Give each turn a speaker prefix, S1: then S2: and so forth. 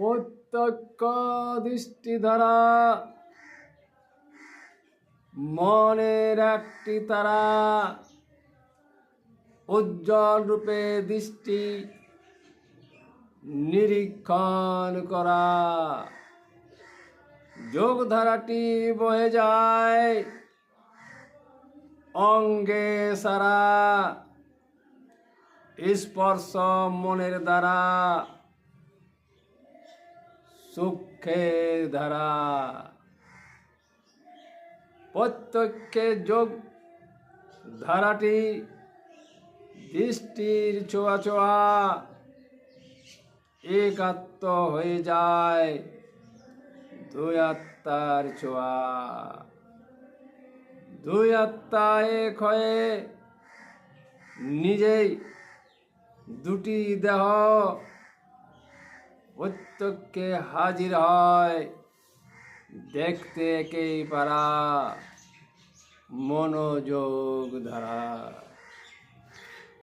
S1: প্রত্যক্ষ দৃষ্টি দ্বারা মনের একটি তারা। উজ্জ্বল রূপে দৃষ্টি নিরীক্ষণ করা। যোগধারাটি বয়ে যায় অঙ্গে সারা। স্পর্শ মনের দ্বারা। সুখের ধারা। প্রত্যক্ষে যোগ ধারাটি দৃষ্টির ছোঁয়া ছোঁয়া একাত্ম হয়ে যায় দুই আত্মার ছোঁয়া। দুই আত্মা এক হয়ে নিজেই দুটি দেহ প্রত্যেককে হাজির হয়। দেখতে একেই পারা মনোযোগ ধারা